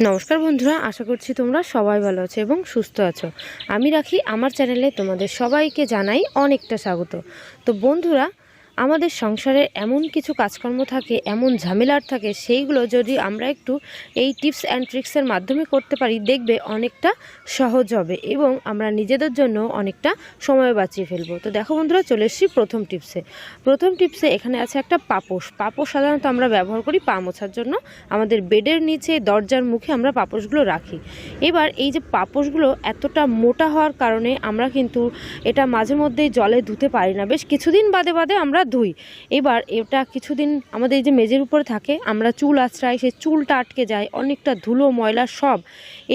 নমস্কার বন্ধুরা, আশা করছি তোমরা সবাই ভালো আছো এবং সুস্থ আছো। আমি রাখি, আমার চ্যানেলে তোমাদের সবাইকে জানাই অনেকটা স্বাগত। তো বন্ধুরা আমাদের সংসারে এমন কিছু কাজকর্ম থাকে, এমন ঝামেলার থাকে, সেইগুলো যদি আমরা একটু এই টিপস অ্যান্ড ট্রিক্সের মাধ্যমে করতে পারি, দেখবে অনেকটা সহজ হবে এবং আমরা নিজেদের জন্য অনেকটা সময় বাঁচিয়ে ফেলব। তো দেখো বন্ধুরা, চলে এসেছি প্রথম টিপসে। প্রথম টিপসে এখানে আছে একটা পাপোশ। পাপোশ সাধারণত আমরা ব্যবহার করি পা মোছার জন্য। আমাদের বেডের নিচে, দরজার মুখে আমরা পাপোশগুলো রাখি। এবার এই যে পাপোশগুলো এতটা মোটা হওয়ার কারণে আমরা কিন্তু এটা মাঝে মধ্যেই জলে ধুতে পারি না। বেশ কিছুদিন বাদে বাদে আমরা ধুই এবার এটা কিছুদিন আমাদের এই যে মেঝের উপরে থাকে, আমরা চুল আশ্রাই সেই চুলটা আটকে যায়, অনেকটা ধুলো, ময়লা সব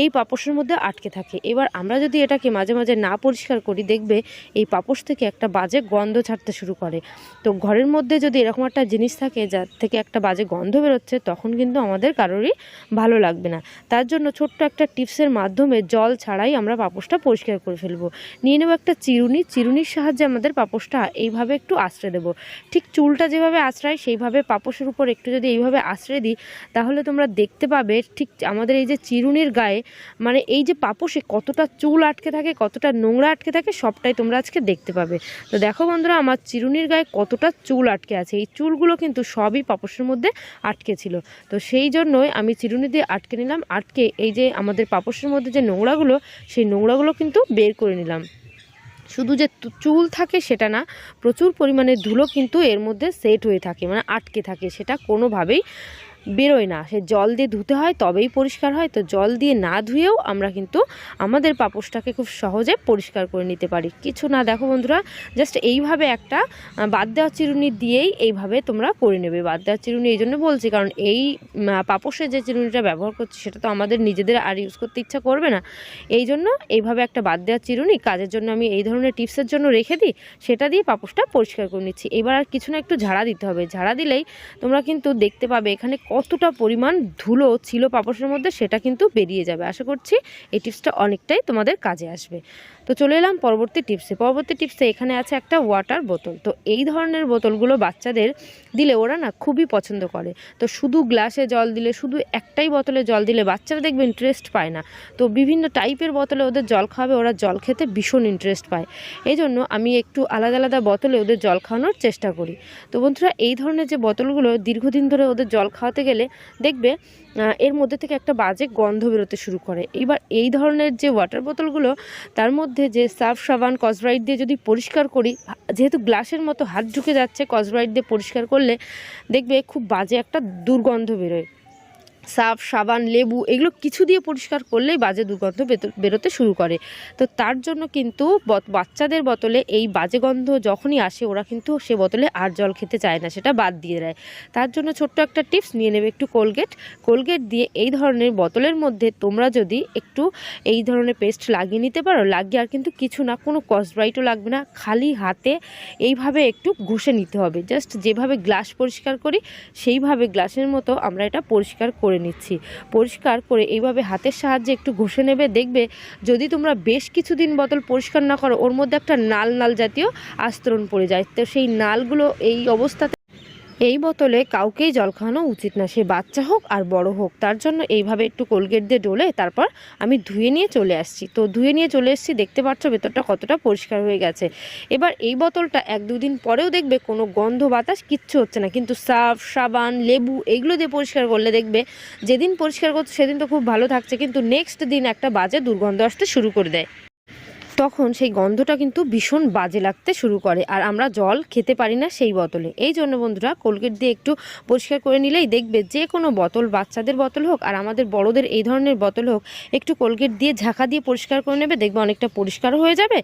এই পাপোশের মধ্যে আটকে থাকে। এবার আমরা যদি এটাকে মাঝে মাঝে না পরিষ্কার করি, দেখবে এই পাপোশ থেকে একটা বাজে গন্ধ ছাড়তে শুরু করে। তো ঘরের মধ্যে যদি এরকম একটা জিনিস থাকে যার থেকে একটা বাজে গন্ধ বেরোচ্ছে, তখন কিন্তু আমাদের কারোরই ভালো লাগবে না। তার জন্য ছোট্ট একটা টিপসের মাধ্যমে জল ছাড়াই আমরা পাপোশটা পরিষ্কার করে ফেলব। নিয়ে নেব একটা চিরুনি, চিরুনির সাহায্যে আমাদের পাপোশটা এইভাবে একটু আশ্রয় দেবো। ঠিক চুলটা যেভাবে আশ্রয়, সেইভাবে পাপোশের উপর একটু যদি এইভাবে আশ্রয় দিই, তাহলে তোমরা দেখতে পাবে ঠিক আমাদের এই যে চিরুনির গায়ে মানে এই যে পাপোশে কতটা চুল আটকে থাকে, কতটা নোংরা আটকে থাকে, সবটাই তোমরা আজকে দেখতে পাবে। তো দেখো বন্ধুরা, আমার চিরুনির গায়ে কতটা চুল আটকে আছে। এই চুলগুলো কিন্তু সবই পাপোশের মধ্যে আটকে ছিল। তো সেই জন্যই আমি চিরুনি দিয়ে আটকে নিলাম, আটকে এই যে আমাদের পাপোশের মধ্যে যে নোংরাগুলো, সেই নোংরাগুলো কিন্তু বের করে নিলাম। শুধু যে চুল থাকে সেটা না, প্রচুর পরিমাণে ধুলো কিন্তু এর মধ্যে সেট হয়ে থাকে মানে আটকে থাকে, সেটা কোনোভাবেই বেরোয় না। সে জল দিয়ে ধুতে হয়, তবেই পরিষ্কার হয়। তো জল দিয়ে না ধুয়েও আমরা কিন্তু আমাদের পাপোশটাকে খুব সহজে পরিষ্কার করে নিতে পারি। কিছু না, দেখো বন্ধুরা জাস্ট এইভাবে একটা বাদ দেওয়া চিরুনি দিয়েই এইভাবে তোমরা করে নেবে। বাদ দেওয়া চিরুনি এই জন্য বলছি, কারণ এই পাপোশের যে চিরুনিটা ব্যবহার করছি, সেটা তো আমাদের নিজেদের আর ইউজ করতে ইচ্ছা করবে না। এই জন্য এইভাবে একটা বাদ দেওয়া চিরুনি, কাজের জন্য আমি এই ধরনের টিপসের জন্য রেখে দিই, সেটা দিয়ে পাপোশটা পরিষ্কার করে নিচ্ছি। এবার আর কিছু না, একটু ঝাড়া দিতে হবে। ঝাড়া দিলেই তোমরা কিন্তু দেখতে পাবে, এখানে কতটা পরিমাণ ধুলো ছিল পাপসের মধ্যে, সেটা কিন্তু বেরিয়ে যাবে। আশা করছি এই টিপসটা অনেকটাই তোমাদের কাজে আসবে। তো চলে এলাম পরবর্তী টিপসে। পরবর্তী টিপসে এখানে আছে একটা ওয়াটার বোতল তো এই ধরনের বোতলগুলো বাচ্চাদের দিলে ওরা না খুবই পছন্দ করে। তো শুধু গ্লাসে জল দিলে, শুধু একটাই বোতলে জল দিলে বাচ্চারা দেখবে ইন্টারেস্ট পায় না। তো বিভিন্ন টাইপের বোতলে ওদের জল খাওয়াবে, ওরা জল খেতে ভীষণ ইন্টারেস্ট পায়। এই জন্য আমি একটু আলাদা আলাদা বোতলে ওদের জল খাওয়ানোর চেষ্টা করি। তো বন্ধুরা, এই ধরনের যে বোতলগুলো দীর্ঘদিন ধরে ওদের জল খাওয়াতে গেলে দেখবে এর মধ্যে থেকে একটা বাজে গন্ধ বেরোতে শুরু করে। এবার এই ধরনের যে ওয়াটার বোতলগুলো তার মধ্যে যে সার্ফ সাবান কসব্রাইট দিয়ে যদি পরিষ্কার করি, যেহেতু গ্লাসের মতো হাত ঢুকে যাচ্ছে কসব্রাইট দিয়ে পরিষ্কার করলে দেখবে খুব বাজে একটা দুর্গন্ধ বেরোয়। সার্ফ সাবান, লেবু এগুলো কিছু দিয়ে পরিষ্কার করলেই বাজে দুর্গন্ধ বেরোতে শুরু করে। তো তার জন্য কিন্তু বাচ্চাদের বোতলে এই বাজে গন্ধ যখনই আসে ওরা কিন্তু সে বোতলে আর জল খেতে চায় না, সেটা বাদ দিয়ে দেয়। তার জন্য ছোট্ট একটা টিপস নিয়ে নেবে একটু কোলগেট। কোলগেট দিয়ে এই ধরনের বোতলের মধ্যে তোমরা যদি একটু এই ধরনের পেস্ট লাগিয়ে নিতে পারো, লাগিয়ে আর কিন্তু কিছু না, কোনো কসব্রাইটও লাগবে না, খালি হাতে এইভাবে একটু ঘষে নিতে হবে। জাস্ট যেভাবে গ্লাস পরিষ্কার করি, সেইভাবে গ্লাসের মতো আমরা এটা পরিষ্কার করে নিচ্ছি। পরিষ্কার করে এইভাবে হাতের সাহায্যে একটু ঘষে নেবে, দেখবে যদি তোমরা বেশ কিছুদিন বোতল পরিষ্কার না করো, ওর মধ্যে একটা নাল নাল জাতীয় আস্তরণ পড়ে যায়। তো সেই নালগুলো এই অবস্থাতে এই বোতলে কাউকেই জল খাওয়ানো উচিত না। সে বাচ্চা হোক আর বড় হোক, তার জন্য এইভাবে একটু কোলগেট দিয়ে ডোলে তারপর আমি ধুয়ে নিয়ে চলে আসছি। তো ধুয়ে নিয়ে চলে এসেছি, দেখতে পাচ্ছ ভেতরটা কতটা পরিষ্কার হয়ে গেছে। এবার এই বোতলটা এক দুদিন পরেও দেখবে কোনো গন্ধ, বাতাস কিচ্ছু হচ্ছে না। কিন্তু সার্ফ, সাবান, লেবু এইগুলো দিয়ে পরিষ্কার করলে দেখবে যেদিন পরিষ্কার করছে সেদিন তো খুব ভালো থাকছে, কিন্তু নেক্সট দিন একটা বাজে দুর্গন্ধ আসতে শুরু করে দেয়। তখন সেই গন্ধটা কিন্তু ভীষণ বাজে লাগতে শুরু করে, আর আমরা জল খেতে পারি না সেই বোতলে। এই জন্য বন্ধুরা কোলগেট দিয়ে একটু পরিষ্কার করে নিলেই দেখবে যে কোনো বোতল, বাচ্চাদের বোতল হোক আর আমাদের বড়দের এই ধরনের বোতল হোক, একটু কোলগেট দিয়ে ঝাঁকা দিয়ে পরিষ্কার করে নেবে, দেখবে অনেকটা পরিষ্কারও হয়ে যাবে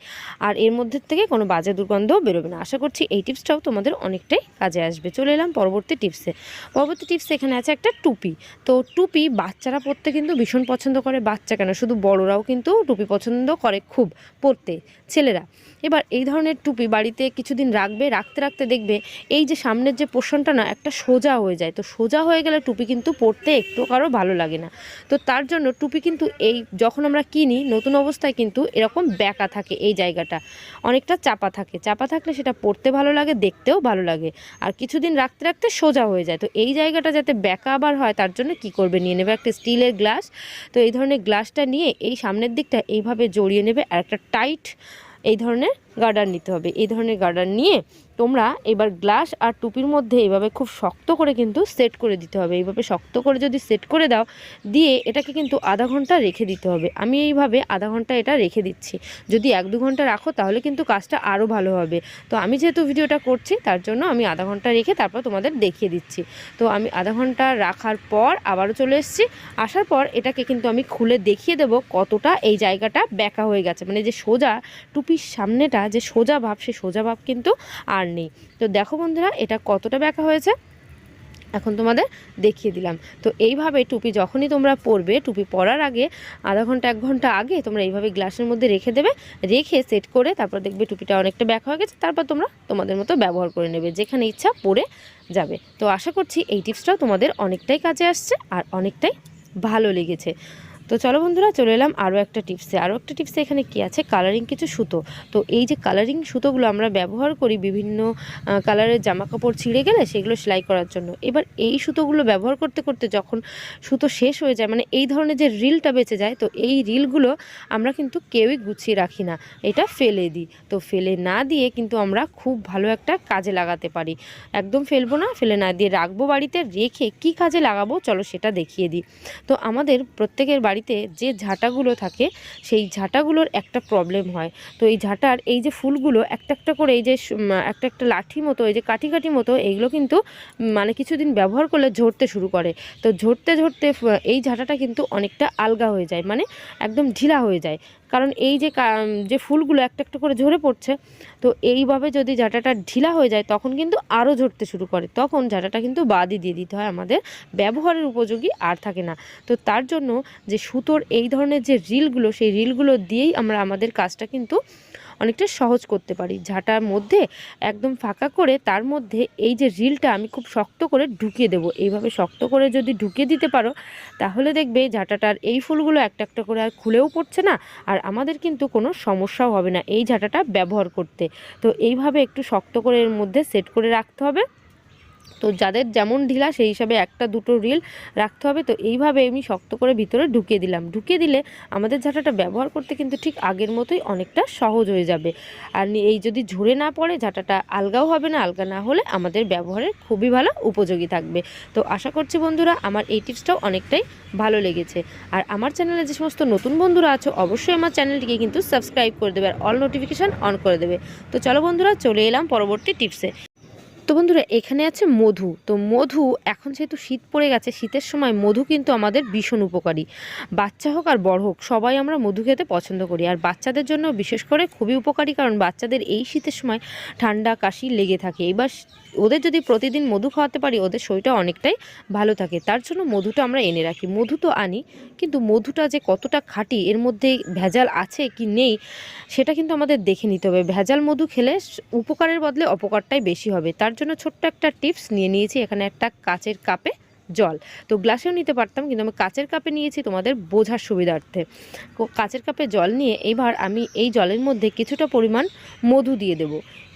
আর এর মধ্যে থেকে কোনো বাজে দুর্গন্ধও বেরোবে না। আশা করছি এই টিপসটাও তোমাদের অনেকটাই কাজে আসবে। চলে এলাম পরবর্তী টিপসে। পরবর্তী টিপস এখানে আছে একটা টুপি। তো টুপি বাচ্চারা পরতে কিন্তু ভীষণ পছন্দ করে বাচ্চা কেন? শুধু বড়রাও কিন্তু টুপি পছন্দ করে খুব। পরতে ছেলেরা। এবার এই ধরনের টুপি বাড়িতে কিছুদিন রাখবে, রাখতে রাখতে দেখবে এই যে সামনের যে পোর্শনটা না, একটা সোজা হয়ে যায়। তো সোজা হয়ে গেলে টুপি কিন্তু পরতে একটু কারও ভালো লাগে না। তো তার জন্য টুপি কিন্তু এই যখন আমরা কিনি, নতুন অবস্থায় কিন্তু এরকম ব্যাকা থাকে এই জায়গাটা। অনেকটা চাপা থাকে। চাপা থাকলে সেটা পরতে ভালো লাগে, দেখতেও ভালো লাগে। আর কিছুদিন রাখতে রাখতে সোজা হয়ে যায়। তো এই জায়গাটা যাতে ব্যাকা আবার হয়, তার জন্য কি করবে? নিয়ে নেবে একটা স্টিলের গ্লাস। তো এই ধরনের গ্লাসটা নিয়ে এই সামনের দিকটা এইভাবে জড়িয়ে নেবে। আর একটা টাইট এই ধরনের। গার্ডার নিতে হবে। এই ধরনের গার্ডার নিয়ে তোমরা এবার গ্লাস আর টুপির মধ্যে এইভাবে খুব শক্ত করে কিন্তু সেট করে দিতে হবে। এইভাবে শক্ত করে যদি সেট করে দাও, দিয়ে এটাকে কিন্তু আধা ঘণ্টা রেখে দিতে হবে। আমি এইভাবে আধা ঘণ্টা এটা রেখে দিচ্ছি। যদি এক দু ঘণ্টা রাখো, তাহলে কিন্তু কাজটা আরও ভালো হবে। তো আমি যেহেতু ভিডিওটা করছি, তার জন্য আমি আধা ঘণ্টা রেখে তারপর তোমাদের দেখিয়ে দিচ্ছি। তো আমি আধা ঘণ্টা রাখার পর আবারও চলে এসেছি। আসার পর এটাকে কিন্তু আমি খুলে দেখিয়ে দেবো কতটা এই জায়গাটা ব্যাকা হয়ে গেছে। মানে যে সোজা টুপির সামনেটা যে সোজা ভাব, সে সোজা ভাব কিন্তু আর নেই। তো দেখো বন্ধুরা, এটা কতটা ব্যাকা হয়েছে? এখন তোমাদের দেখিয়ে দিলাম। তো এইভাবে টুপি যখনই তোমরা পরবে, টুপি পরার আগে, আধা ঘণ্টা, এক ঘণ্টা আগে তোমরা এইভাবে গ্লাসের মধ্যে রেখে দেবে, রেখে সেট করে তারপর দেখবে টুপিটা অনেকটা ব্যাক হয়ে গেছে, তারপর তোমরা তোমাদের মতো ব্যবহার করে নেবে, যেখানে ইচ্ছা পরে যাবে। তো আশা করছি এই টিপসটাও তোমাদের অনেকটাই কাজে আসছে আর অনেকটাই ভালো লেগেছে। তো চলো বন্ধুরা, চলে এলাম আরও একটা টিপসে আরও একটা টিপসে এখানে কি আছে? কালারিং কিছু সুতো। তো এই যে কালারিং সুতোগুলো আমরা ব্যবহার করি বিভিন্ন কালারের জামা কাপড় ছিঁড়ে গেলে সেগুলো সেলাই করার জন্য। এবার এই সুতোগুলো ব্যবহার করতে করতে যখন সুতো শেষ হয়ে যায় মানে এই ধরনের যে রিলটা বেঁচে যায়, তো এই রিলগুলো আমরা কিন্তু কেউই গুছিয়ে রাখি না। এটা ফেলে দিই। তো ফেলে না দিয়ে কিন্তু আমরা খুব ভালো একটা কাজে লাগাতে পারি। একদম ফেলব না, ফেলে না দিয়ে রাখব বাড়িতে, রেখে কি কাজে লাগাবো, চলো সেটা দেখিয়ে দিই। তো আমাদের প্রত্যেকের বাড়িতে যে ঝাঁটাগুলো থাকে, সেই ঝাঁটাগুলোর একটা প্রবলেম হয়। তো এই ঝাঁটার এই যে ফুলগুলো, একটা একটা করে এই যে একটা একটা লাঠি মতো, এই যে কাঠি কাঠি মতো, এইগুলো কিন্তু মানে কিছুদিন ব্যবহার করলে ঝরতে শুরু করে। তো ঝরতে ঝরতে এই ঝাঁটাটা কিন্তু অনেকটা আলগা হয়ে যায় মানে একদম ঢিলা হয়ে যায়। কারণ এই যে যে ফুলগুলো একটা একটা করে ঝরে পড়ছে, তো এইভাবে যদি ঝাঁটাটা ঢিলা হয়ে যায়, তখন কিন্তু আরও ঝরতে শুরু করে। তখন ঝাঁটাটা কিন্তু বাদই দিয়ে দিতে হয় আমাদের ব্যবহারের উপযোগী আর থাকে না। তো তার জন্য যে সুতোর এই ধরনের যে রিলগুলো, সেই রিলগুলো দিয়েই আমরা আমাদের কাজটা কিন্তু অনেকটা সহজ করতে পারি। ঝাঁটার মধ্যে একদম ফাঁকা করে তার মধ্যে এই যে রিলটা আমি খুব শক্ত করে ঢুকিয়ে দেবো। এইভাবে শক্ত করে যদি ঢুকিয়ে দিতে পারো, তাহলে দেখবে ঝাঁটাটার এই ফুলগুলো একটা একটা করে আর খুলেও পড়ছে না আর আমাদের কিন্তু কোনো সমস্যাও হবে না এই ঝাঁটাটা ব্যবহার করতে। তো এইভাবে একটু শক্ত করে এর মধ্যে সেট করে রাখতে হবে। তো যাদের যেমন ঢিলা, সেই হিসাবে একটা, দুটো রিল রাখতে হবে। তো এইভাবে আমি শক্ত করে ভিতরে ঢুকিয়ে দিলাম। ঢুকিয়ে দিলে আমাদের ঝাঁটাটা ব্যবহার করতে কিন্তু ঠিক আগের মতোই অনেকটা সহজ হয়ে যাবে। আর এই যদি ঝরে না পড়ে, ঝাঁটাটা আলগাও হবে না, আলগা না হলে আমাদের ব্যবহারের খুবই ভালো উপযোগী থাকবে। তো আশা করছি বন্ধুরা, আমার এই টিপসটাও অনেকটাই ভালো লেগেছে। আর আমার চ্যানেলে যে সমস্ত নতুন বন্ধুরা আছো, অবশ্যই আমার চ্যানেলটিকে কিন্তু সাবস্ক্রাইব করে দেবে আর অল নোটিফিকেশান অন করে দেবে। তো চলো বন্ধুরা, চলে এলাম পরবর্তী টিপসে তো বন্ধুরা, এখানে আছে মধু। তো মধু, এখন যেহেতু শীত পড়ে গেছে, শীতের সময় মধু কিন্তু আমাদের ভীষণ উপকারী। বাচ্চা হোক আর বড় হোক, সবাই আমরা মধু খেতে পছন্দ করি। আর বাচ্চাদের জন্য বিশেষ করে খুবই উপকারী, কারণ বাচ্চাদের এই শীতের সময় ঠান্ডা, কাশি লেগে থাকে। এবার ওদের যদি প্রতিদিন মধু খাওয়াতে পারি, ওদের শরীরটা অনেকটাই ভালো থাকে। তার জন্য মধুটা আমরা এনে রাখি। মধু তো আনি, কিন্তু মধুটা যে কতটা খাঁটি, এর মধ্যে ভেজাল আছে কি নেই, সেটা কিন্তু আমাদের দেখে নিতে হবে। ভেজাল মধু খেলে উপকারের বদলে অপকারটাই বেশি হবে। তার জন্য ছোট্ট একটা টিপস নিয়ে নিয়েছি, এখানে একটা কাচের কাপে জল। তো গ্লাসেও নিতে পারতাম, কিন্তু আমি কাচের কাপে নিয়েছি তোমাদের বোঝার সুবিধার্থে। কাচের কাপে জল নিয়ে এবার আমি এই জলের মধ্যে কিছুটা পরিমাণ মধু দিয়ে দেব।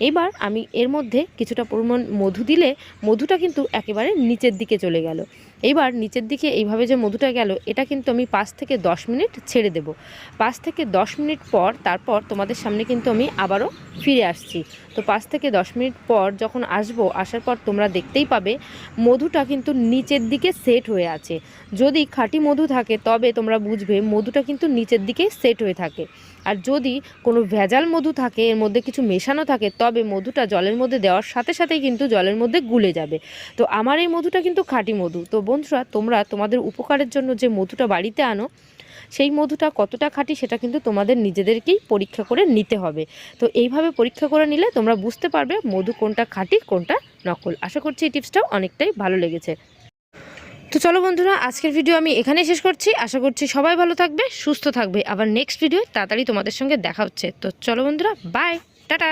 এবার আমি এর মধ্যে কিছুটা পরিমাণ মধু দিলে মধুটা কিন্তু একেবারে নিচের দিকে চলে গেল। এবার নিচের দিকে এইভাবে যে মধুটা গেল, এটা কিন্তু আমি পাঁচ থেকে দশ মিনিট ছেড়ে দেব। পাঁচ থেকে দশ মিনিট পর তারপর তোমাদের সামনে কিন্তু আমি আবারও ফিরে আসছি। তো পাঁচ থেকে দশ মিনিট পর যখন আসব, আসার পর তোমরা দেখতেই পাবে মধুটা কিন্তু নিচের দিকে সেট হয়ে আছে। যদি খাঁটি মধু থাকে, তবে তোমরা বুঝবে মধুটা কিন্তু নিচের দিকে সেট হয়ে থাকে। আর যদি কোনো ভেজাল মধু থাকে, এর মধ্যে কিছু মেশানো থাকে, তবে মধুটা জলের মধ্যে দেওয়ার সাথে সাথেই কিন্তু জলের মধ্যে গুলে যাবে। তো আমার এই মধুটা কিন্তু খাঁটি মধু। তো বন্ধুরা, তোমরা তোমাদের উপকারের জন্য যে মধুটা বাড়িতে আনো, সেই মধুটা কতটা খাঁটি সেটা কিন্তু তোমাদের নিজেদেরকেই পরীক্ষা করে নিতে হবে। তো এইভাবে পরীক্ষা করে নিলে তোমরা বুঝতে পারবে মধু কোনটা খাঁটি, কোনটা নকল। আশা করছি এই টিপসটাও অনেকটাই ভালো লেগেছে। তো চলো বন্ধুরা, আজকের ভিডিও আমি এখানেই শেষ করছি। আশা করছি সবাই ভালো থাকবে, সুস্থ থাকবে। আবার নেক্সট ভিডিও তাড়াতাড়ি তোমাদের সঙ্গে দেখা হচ্ছে। তো চলো বন্ধুরা বাই টাটা!